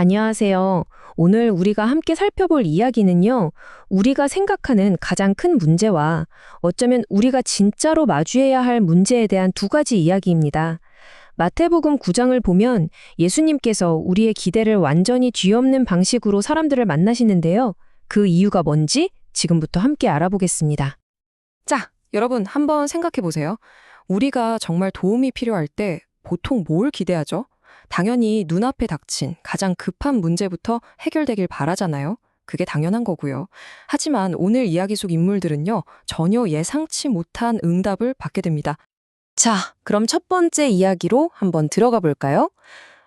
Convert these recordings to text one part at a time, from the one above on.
안녕하세요. 오늘 우리가 함께 살펴볼 이야기는요, 우리가 생각하는 가장 큰 문제와 어쩌면 우리가 진짜로 마주해야 할 문제에 대한 두 가지 이야기입니다. 마태복음 9장을 보면 예수님께서 우리의 기대를 완전히 뒤엎는 방식으로 사람들을 만나시는데요. 그 이유가 뭔지 지금부터 함께 알아보겠습니다. 자, 여러분 한번 생각해 보세요. 우리가 정말 도움이 필요할 때 보통 뭘 기대하죠? 당연히 눈앞에 닥친 가장 급한 문제부터 해결되길 바라잖아요. 그게 당연한 거고요. 하지만 오늘 이야기 속 인물들은요, 전혀 예상치 못한 응답을 받게 됩니다. 자, 그럼 첫 번째 이야기로 한번 들어가 볼까요?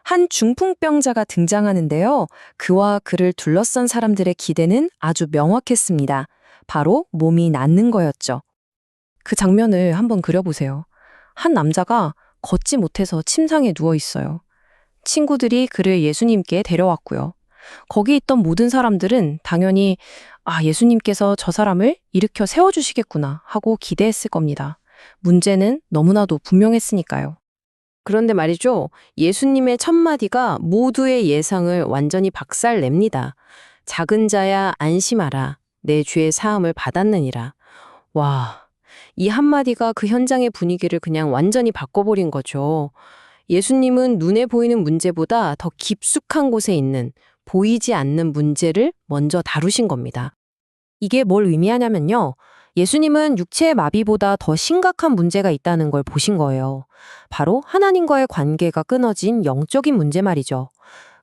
한 중풍병자가 등장하는데요. 그와 그를 둘러싼 사람들의 기대는 아주 명확했습니다. 바로 몸이 낫는 거였죠. 그 장면을 한번 그려보세요. 한 남자가 걷지 못해서 침상에 누워 있어요. 친구들이 그를 예수님께 데려왔고요. 거기 있던 모든 사람들은 당연히 아, 예수님께서 저 사람을 일으켜 세워주시겠구나 하고 기대했을 겁니다. 문제는 너무나도 분명했으니까요. 그런데 말이죠. 예수님의 첫마디가 모두의 예상을 완전히 박살냅니다. 작은 자야 안심하라. 내 죄의 사함을 받았느니라. 와, 이 한마디가 그 현장의 분위기를 그냥 완전히 바꿔버린 거죠. 예수님은 눈에 보이는 문제보다 더 깊숙한 곳에 있는 보이지 않는 문제를 먼저 다루신 겁니다. 이게 뭘 의미하냐면요. 예수님은 육체의 마비보다 더 심각한 문제가 있다는 걸 보신 거예요. 바로 하나님과의 관계가 끊어진 영적인 문제 말이죠.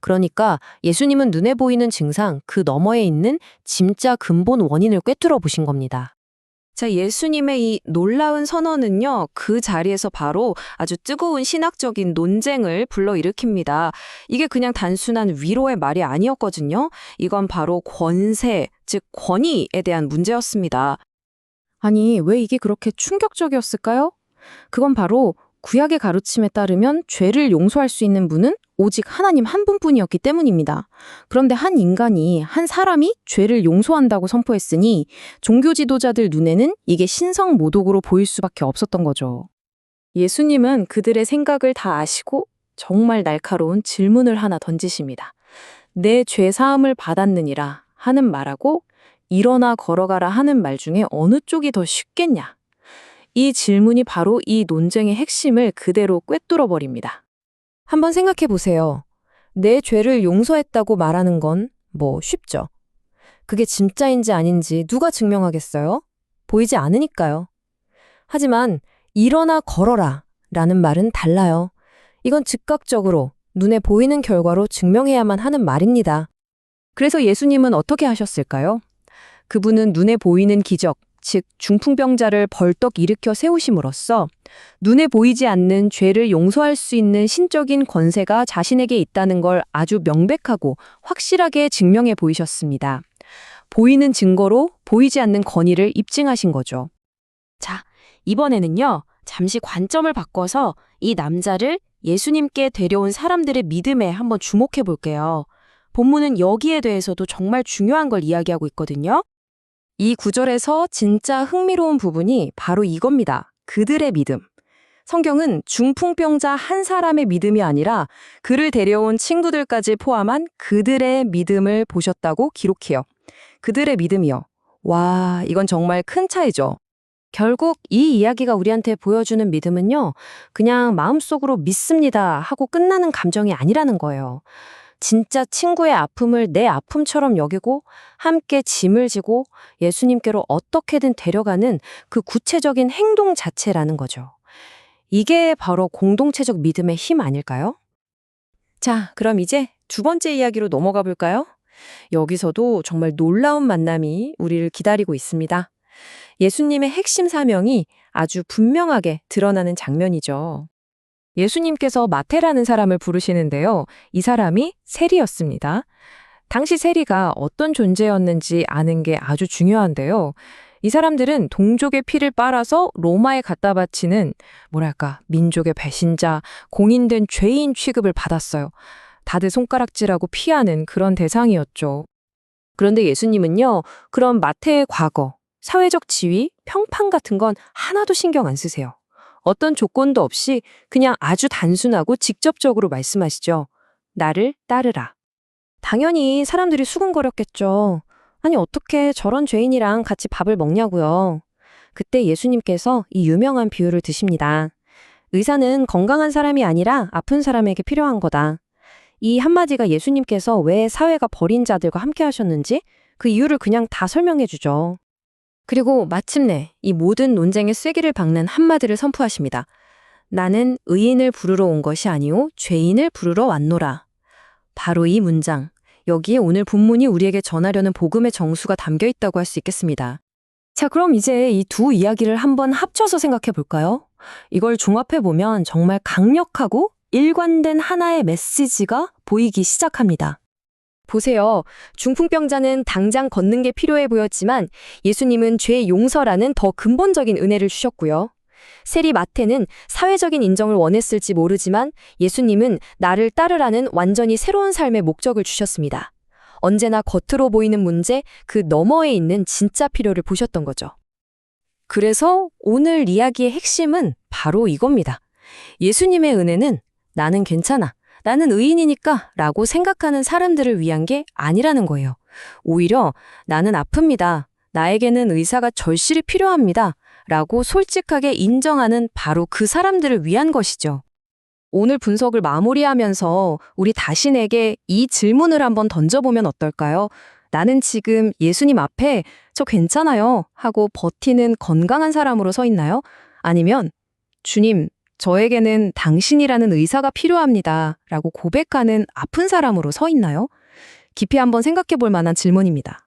그러니까 예수님은 눈에 보이는 증상 그 너머에 있는 진짜 근본 원인을 꿰뚫어 보신 겁니다. 자, 예수님의 이 놀라운 선언은요, 그 자리에서 바로 아주 뜨거운 신학적인 논쟁을 불러일으킵니다. 이게 그냥 단순한 위로의 말이 아니었거든요. 이건 바로 권세, 즉 권위에 대한 문제였습니다. 아니, 왜 이게 그렇게 충격적이었을까요? 그건 바로 구약의 가르침에 따르면 죄를 용서할 수 있는 분은 오직 하나님 한 분뿐이었기 때문입니다. 그런데 한 인간이, 한 사람이 죄를 용서한다고 선포했으니 종교 지도자들 눈에는 이게 신성 모독으로 보일 수밖에 없었던 거죠. 예수님은 그들의 생각을 다 아시고 정말 날카로운 질문을 하나 던지십니다. 내 죄 사함을 받았느니라 하는 말하고 일어나 걸어가라 하는 말 중에 어느 쪽이 더 쉽겠냐? 이 질문이 바로 이 논쟁의 핵심을 그대로 꿰뚫어 버립니다. 한번 생각해 보세요. 내 죄를 용서했다고 말하는 건 뭐 쉽죠. 그게 진짜인지 아닌지 누가 증명하겠어요? 보이지 않으니까요. 하지만 일어나 걸어라 라는 말은 달라요. 이건 즉각적으로 눈에 보이는 결과로 증명해야만 하는 말입니다. 그래서 예수님은 어떻게 하셨을까요? 그분은 눈에 보이는 기적, 즉 중풍병자를 벌떡 일으켜 세우심으로써 눈에 보이지 않는 죄를 용서할 수 있는 신적인 권세가 자신에게 있다는 걸 아주 명백하고 확실하게 증명해 보이셨습니다. 보이는 증거로 보이지 않는 권위를 입증하신 거죠. 자, 이번에는요. 잠시 관점을 바꿔서 이 남자를 예수님께 데려온 사람들의 믿음에 한번 주목해 볼게요. 본문은 여기에 대해서도 정말 중요한 걸 이야기하고 있거든요. 이 구절에서 진짜 흥미로운 부분이 바로 이겁니다. 그들의 믿음. 성경은 중풍병자 한 사람의 믿음이 아니라 그를 데려온 친구들까지 포함한 그들의 믿음을 보셨다고 기록해요. 그들의 믿음이요. 와, 이건 정말 큰 차이죠. 결국 이 이야기가 우리한테 보여주는 믿음은요, 그냥 마음속으로 믿습니다 하고 끝나는 감정이 아니라는 거예요. 진짜 친구의 아픔을 내 아픔처럼 여기고 함께 짐을 지고 예수님께로 어떻게든 데려가는 그 구체적인 행동 자체라는 거죠. 이게 바로 공동체적 믿음의 힘 아닐까요? 자, 그럼 이제 두 번째 이야기로 넘어가 볼까요? 여기서도 정말 놀라운 만남이 우리를 기다리고 있습니다. 예수님의 핵심 사명이 아주 분명하게 드러나는 장면이죠. 예수님께서 마테라는 사람을 부르시는데요. 이 사람이 세리였습니다. 당시 세리가 어떤 존재였는지 아는 게 아주 중요한데요. 이 사람들은 동족의 피를 빨아서 로마에 갖다 바치는 뭐랄까 민족의 배신자, 공인된 죄인 취급을 받았어요. 다들 손가락질하고 피하는 그런 대상이었죠. 그런데 예수님은요, 그런 마태의 과거, 사회적 지위, 평판 같은 건 하나도 신경 안 쓰세요. 어떤 조건도 없이 그냥 아주 단순하고 직접적으로 말씀하시죠. 나를 따르라. 당연히 사람들이 수군거렸겠죠. 아니, 어떻게 저런 죄인이랑 같이 밥을 먹냐고요. 그때 예수님께서 이 유명한 비유를 드십니다. 의사는 건강한 사람이 아니라 아픈 사람에게 필요한 거다. 이 한마디가 예수님께서 왜 사회가 버린 자들과 함께 하셨는지 그 이유를 그냥 다 설명해 주죠. 그리고 마침내 이 모든 논쟁의 쐐기를 박는 한마디를 선포하십니다. 나는 의인을 부르러 온 것이 아니오 죄인을 부르러 왔노라. 바로 이 문장. 여기에 오늘 본문이 우리에게 전하려는 복음의 정수가 담겨 있다고 할 수 있겠습니다. 자, 그럼 이제 이 두 이야기를 한번 합쳐서 생각해 볼까요? 이걸 종합해 보면 정말 강력하고 일관된 하나의 메시지가 보이기 시작합니다. 보세요. 중풍병자는 당장 걷는 게 필요해 보였지만 예수님은 죄 용서라는 더 근본적인 은혜를 주셨고요. 세리 마태는 사회적인 인정을 원했을지 모르지만 예수님은 나를 따르라는 완전히 새로운 삶의 목적을 주셨습니다. 언제나 겉으로 보이는 문제, 그 너머에 있는 진짜 필요를 보셨던 거죠. 그래서 오늘 이야기의 핵심은 바로 이겁니다. 예수님의 은혜는 나는 괜찮아. 나는 의인이니까 라고 생각하는 사람들을 위한 게 아니라는 거예요. 오히려 나는 아픕니다. 나에게는 의사가 절실히 필요합니다. 라고 솔직하게 인정하는 바로 그 사람들을 위한 것이죠. 오늘 분석을 마무리하면서 우리 자신에게 이 질문을 한번 던져보면 어떨까요? 나는 지금 예수님 앞에 저 괜찮아요 하고 버티는 건강한 사람으로 서 있나요? 아니면 주님, 저에게는 당신이라는 의사가 필요합니다 라고 고백하는 아픈 사람으로 서 있나요? 깊이 한번 생각해 볼 만한 질문입니다.